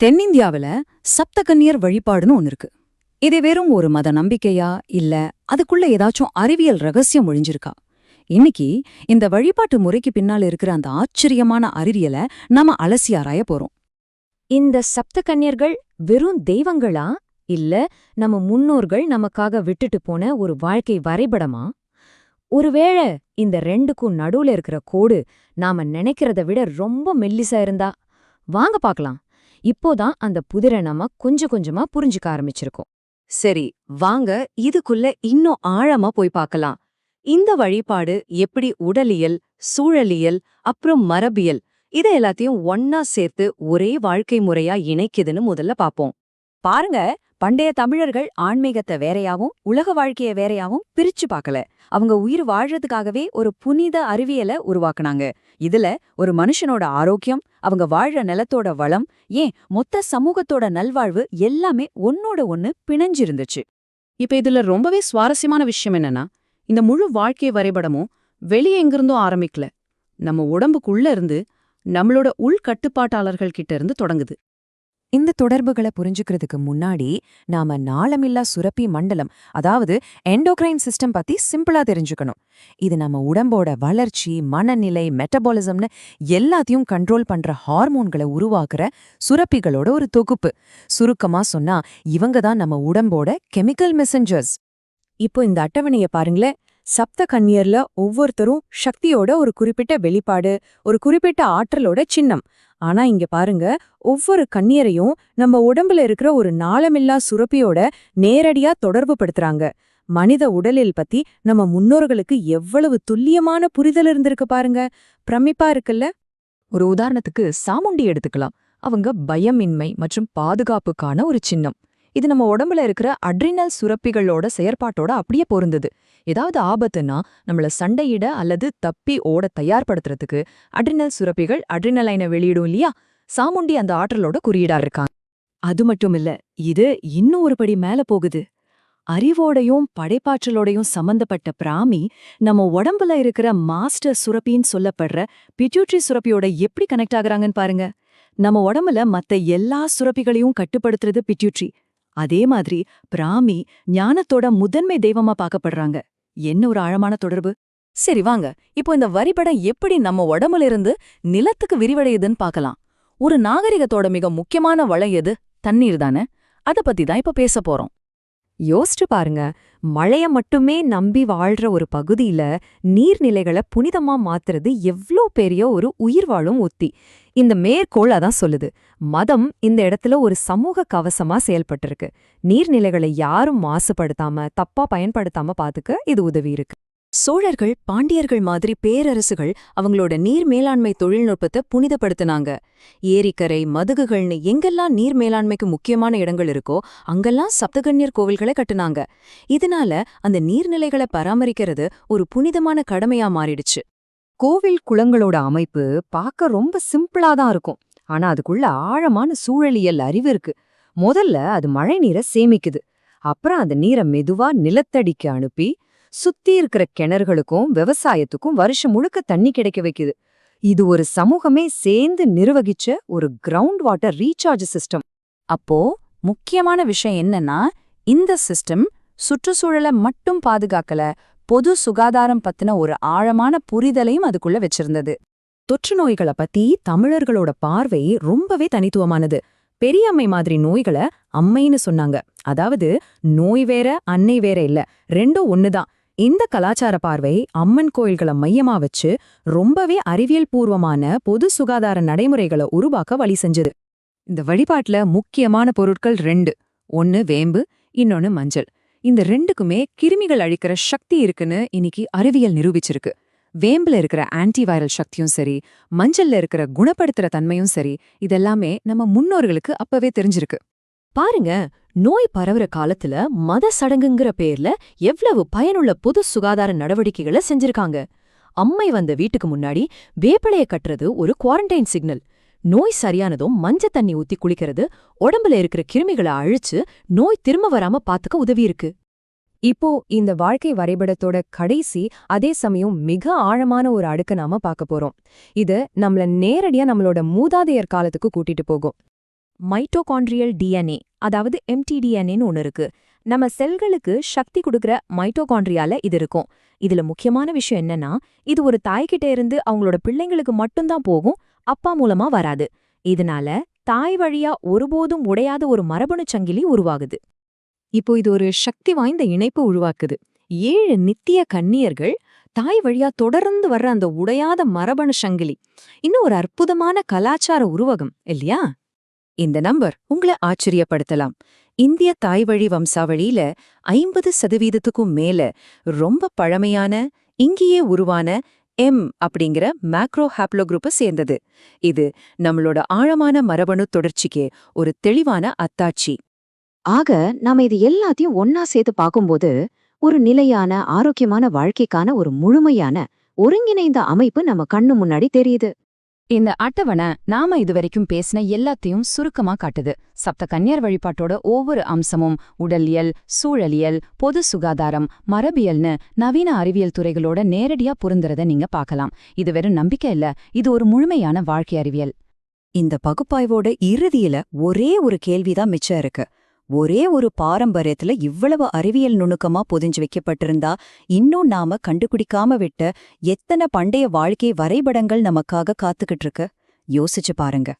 தென்னிந்தியாவுல சப்தகன்னியர் வழிபாடுன்னு ஒன்னு இருக்கு. இதை வெறும் ஒரு மத நம்பிக்கையா இல்ல அதுக்குள்ள ஏதாச்சும் அறிவியல் ரகசியம் ஒழிஞ்சிருக்கா? இன்னைக்கு இந்த வழிபாட்டு முறைக்கு பின்னால இருக்கிற அந்த ஆச்சரியமான அறிவியலை நாம அலசி ஆராய போறோம். இந்த சப்தகன்னியர்கள் வெறும் தெய்வங்களா இல்ல நம்ம முன்னோர்கள் நமக்காக விட்டுட்டு போன ஒரு வாழ்க்கை வரைபடமா? ஒருவேளை இந்த ரெண்டுக்கும் நடுவுல இருக்கிற கோடு நாம நினைக்கிறத விட ரொம்ப மெல்லிசா இருந்தா? வாங்க பார்க்கலாம் இப்போதான் அந்த புதிரை நாம கொஞ்சம் கொஞ்சமா புரிஞ்சுக்க ஆரம்பிச்சிருக்கோம். சரி வாங்க இதுக்குள்ள இன்னும் ஆழமா போய் பார்க்கலாம். இந்த வழிபாடு எப்படி உடலியல் சூழலியல் அப்புறம் மரபியல் இதை எல்லாத்தையும் ஒன்னா சேர்த்து ஒரே வாழ்க்கை முறையா இணைக்குதுன்னு முதல்ல பாப்போம் பாருங்க பண்டைய தமிழர்கள் ஆன்மீகத்தை வேறையாவும் உலக வாழ்க்கைய வேறையாவும் பிரிச்சு பார்க்கல. அவங்க உயிர் வாழ்றதுக்காகவே ஒரு புனித அறிவியலை உருவாக்குனாங்க. இதுல ஒரு மனுஷனோட ஆரோக்கியம் அவங்க வாழ்ற நிலத்தோட வளம் ஏன் மொத்த சமூகத்தோட நல்வாழ்வு எல்லாமே ஒன்னோட ஒன்னு பிணைஞ்சிருந்துச்சு. இப்ப இதுல ரொம்பவே சுவாரஸ்யமான விஷயம் என்னன்னா இந்த முழு வாழ்க்கை வரைபடமும் வெளியே எங்கிருந்தும் ஆரம்பிக்கல. நம்ம உடம்புக்குள்ள இருந்து நம்மளோட உள்கட்டுப்பாட்டாளர்கள் கிட்ட இருந்து தொடங்குது. இந்த தொடர்புகளை புரிஞ்சுக்கிறதுக்கு முன்னாடி நாம நாளமில்லா சுரப்பி மண்டலம் அதாவது எண்டோக்ரைன் சிஸ்டம் பத்தி சிம்பிளா தெரிஞ்சுக்கணும். இது நம்ம உடம்போட வளர்ச்சி மனநிலை மெட்டபாலிசம்னு எல்லாத்தையும் கண்ட்ரோல் பண்ற ஹார்மோன்களை உருவாக்குற சுரப்பிகளோட ஒரு தொகுப்பு. சுருக்கமா சொன்னா இவங்க தான் நம்ம உடம்போட கெமிக்கல் மெசஞ்சர்ஸ் இப்போ இந்த அட்டவணைய பாருங்களேன். சப்த கண்ணியர்ல ஒவ்வொருத்தரும் சக்தியோட ஒரு குறிப்பிட்ட வெளிப்பாடு ஒரு குறிப்பிட்ட ஆற்றலோட சின்னம். ஆனா இங்க பாருங்க ஒவ்வொரு கண்ணியரையும் நம்ம உடம்புல இருக்கிற ஒரு நாளமில்லா சுரப்பியோட நேரடியா தொடர்பு படுத்துறாங்க. மனித உடலில் பத்தி நம்ம முன்னோர்களுக்கு எவ்வளவு துல்லியமான புரிதல் இருந்திருக்கு பாருங்க. பிரமிப்பா இருக்குல்ல? ஒரு உதாரணத்துக்கு சாமுண்டி எடுத்துக்கலாம். அவங்க பயமின்மை மற்றும் பாதுகாப்புக்கான ஒரு சின்னம். இது நம்ம உடம்புல இருக்கிற அட்ரினல் சுரப்பிகளோட செயற்பாட்டோட அப்படியே பொருந்தது. ஏதாவது ஆபத்துன்னா நம்மள சண்டையிட அல்லது தப்பி ஓட தயார்படுத்துறதுக்கு அட்ரினல் சுரப்பிகள் அட்ரினலைனை வெளியிடும் இல்லையா? சாமுண்டி அந்த ஆற்றலோட குறியீடா இருக்காங்க அது மட்டும் இல்ல இது இன்னும் ஒரு படி மேல போகுது. அறிவோடையும் படைப்பாற்றலோடையும் சம்பந்தப்பட்ட பிராமி நம்ம உடம்புல இருக்கிற மாஸ்டர் சுரப்பின்னு சொல்லப்படுற பிட்யூட்ரி சுரப்பியோட எப்படி கனெக்ட் ஆகுறாங்கன்னு பாருங்க. நம்ம உடம்புல மத்த எல்லா சுரப்பிகளையும் கட்டுப்படுத்துறது பிட்யூட்ரி அதே மாதிரி பிராமி ஞானத்தோட முதன்மை தெய்வமா பார்க்கப்படுறாங்க. என்ன ஒரு ஆழமான தொடர்பு? சரி வாங்க இப்போ இந்த வரிபடம் எப்படி நம்ம உடம்புல இருந்து நிலத்துக்கு விரிவடையுதுன்னு பார்க்கலாம். ஒரு நாகரிகத்தோட மிக முக்கியமான வளம் எது? தண்ணீர் தானே? அத பத்தி தான் இப்ப பேச போறோம். யோசிச்சு பாருங்க. மழைய மட்டுமே நம்பி வாழ்ற ஒரு பகுதியில நீர்நிலைகளை புனிதமா மாத்துறது எவ்ளோ பெரிய ஒரு உயிர் வாழும் உத்தி. இந்த மேற்கோள் அதான் சொல்லுது. மதம் இந்த இடத்துல ஒரு சமூக கவசமா செயல்பட்டிருக்கு. நீர்நிலைகளை யாரும் மாசுபடுத்தாம தப்பா பயன்படுத்தாம பாத்துக்க இது உதவி இருக்கு. சோழர்கள் பாண்டியர்கள் மாதிரி பேரரசுகள் அவங்களோட நீர் மேலாண்மை தொழில்நுட்பத்தை புனிதப்படுத்தினாங்க. ஏரிக்கரை மதுகுகள்னு எங்கெல்லாம் நீர் மேலாண்மைக்கு முக்கியமான இடங்கள் இருக்கோ அங்கெல்லாம் சப்தகன்யர் கோவில்களை கட்டுனாங்க. இதனால அந்த நீர்நிலைகளை பராமரிக்கிறது ஒரு புனிதமான கடமையா மாறிடுச்சு. கோவில் குளங்களோட அமைப்பு பார்க்க ரொம்ப சிம்பிளா தான் இருக்கும். ஆனா அதுக்குள்ள ஆழமான சூழலியல் அறிவு இருக்கு. முதல்ல அது மழை நீரை சேமிக்குது. அப்புறம் அந்த நீரை மெதுவா நிலத்தடிக்கு அனுப்பி சுத்தி இருக்கிற கிணறுகளுக்கும் விவசாயத்துக்கும் வருஷம் முழுக்க தண்ணி கிடைக்க வைக்குது. இது ஒரு சமூகமே சேர்ந்து நிர்வகிச்ச ஒரு கிரவுண்ட் வாட்டர் ரீசார்ஜ் சிஸ்டம் அப்போ முக்கியமான விஷயம் என்னன்னா இந்த சிஸ்டம் சுற்றுச்சூழலை மட்டும் பாதுகாக்கல பொது சுகாதாரம் பத்தின ஒரு ஆழமான புரிதலையும் அதுக்குள்ள வச்சிருந்தது. தொற்று நோய்களை பத்தி தமிழர்களோட பார்வை ரொம்பவே தனித்துவமானது. பெரியம்மை மாதிரி நோய்களை அம்மைன்னு சொன்னாங்க. அதாவது நோய் வேற அன்னை வேற இல்ல. ரெண்டும் ஒண்ணுதான். இந்த கலாச்சார பார்வை அம்மன் கோயில்களை மையமா வச்சு ரொம்பவே அறிவியல் பூர்வமான பொது சுகாதார நடைமுறைகளை உருவாக்க வழி செஞ்சது. இந்த வழிபாட்டுல முக்கியமான பொருட்கள் ரெண்டு. ஒன்னு வேம்பு இன்னொன்னு மஞ்சள். இந்த ரெண்டுக்குமே கிருமிகள் அழிக்கிற சக்தி இருக்குன்னு இன்னைக்கு அறிவியல் நிரூபிச்சிருக்கு. வேம்புல இருக்கிற ஆன்டிவைரல் சக்தியும் சரி மஞ்சள்ல இருக்கிற குணப்படுத்துற தன்மையும் சரி இதெல்லாமே நம்ம முன்னோர்களுக்கு அப்பவே தெரிஞ்சிருக்கு. பாருங்க நோய் பரவுற காலத்துல மத சடங்குங்கிற பேர்ல எவ்வளவு பயனுள்ள பொது சுகாதார நடவடிக்கைகளை செஞ்சிருக்காங்க. அம்மை வந்த வீட்டுக்கு முன்னாடி வேப்பிலையை கட்டுறது ஒரு குவாரண்டைன் சிக்னல். நோய் சரியானதும் மஞ்ச தண்ணி ஊத்தி குளிக்கிறது உடம்புல இருக்கிற கிருமிகளை அழிச்சு நோய் திரும்ப வராம பாத்துக்க உதவி இருக்கு. இப்போ இந்த வாழ்க்கை வரைபடத்தோட கடைசி அதே சமயம் மிக ஆழமான ஒரு அடுக்க நாம பார்க்க போறோம். இது நம்மள நேரடியா நம்மளோட மூதாதையர் காலத்துக்கு கூட்டிட்டு போகும். மைட்டோகாண்ட்ரியல் டிஎன்ஏ அதாவது எம்டிடிஎன்ஏன்னு ஒன்று இருக்கு. நம்ம செல்களுக்கு சக்தி கொடுக்குற மைட்டோகாண்ட்ரியால இது இருக்கும். இதுல முக்கியமான விஷயம் என்னன்னா இது ஒரு தாய்கிட்ட இருந்து அவங்களோட பிள்ளைங்களுக்கு மட்டும்தான் போகும் அப்பா மூலமா வராது. இதனால தாய் வழியா ஒருபோதும் உடையாத ஒரு மரபணுச் சங்கிலி உருவாகுது. இப்போ இது ஒரு சக்தி வாய்ந்த இணைப்பு உருவாக்குது. ஏழு நித்திய கன்னியர்கள் தாய் வழியா தொடர்ந்து வர்ற அந்த உடையாத மரபணு சங்கிலி. இன்னும் ஒரு அற்புதமான கலாச்சார உருவகம் இல்லையா? இந்த நம்பர் உங்களை ஆச்சரியப்படுத்தலாம். இந்திய தாய்வழி வம்சாவளியில ஐம்பது சதவீதத்துக்கும் மேல ரொம்ப பழமையான இங்கேயே உருவான எம் அப்படிங்கிற மேக்ரோ ஹாப்ளோகுரூப்பை சேர்ந்தது. இது நம்மளோட ஆழமான மரபணு தொடர்ச்சிக்கு ஒரு தெளிவான அத்தாட்சி. ஆக நாம இது எல்லாத்தையும் ஒன்னா சேர்த்து பார்க்கும்போது ஒரு நிலையான ஆரோக்கியமான வாழ்க்கைக்கான ஒரு முழுமையான ஒருங்கிணைந்த அமைப்பு நம்ம கண்ணு முன்னாடி தெரியுது. இந்த அட்டவணை நாம இதுவரைக்கும் பேசின எல்லாத்தையும் சுருக்கமா காட்டுது. சப்த கன்னியர் வழிபாட்டோட ஒவ்வொரு அம்சமும் உடலியல் சூழலியல் பொது சுகாதாரம் மரபியல்னு நவீன அறிவியல் துறைகளோட நேரடியா பொருந்துறத நீங்க பார்க்கலாம். இது வெறும் நம்பிக்கை இல்ல இது ஒரு முழுமையான வாழ்க்கை அறிவியல். இந்த பகுப்பாய்வோட இறுதியில ஒரே ஒரு கேள்விதான் மிச்சம் இருக்கு. ஒரே ஒரு பாரம்பரியத்துல இவ்வளவு அறிவியல் நுணுக்கமா பொதிஞ்சு வைக்கப்பட்டிருந்தா இன்னும் நாம கண்டுபிடிக்காம விட்ட எத்தனை பண்டைய வாழ்க்கை வரைபடங்கள் நமக்காக காத்துக்கிட்டு இருக்கு? யோசிச்சு பாருங்க.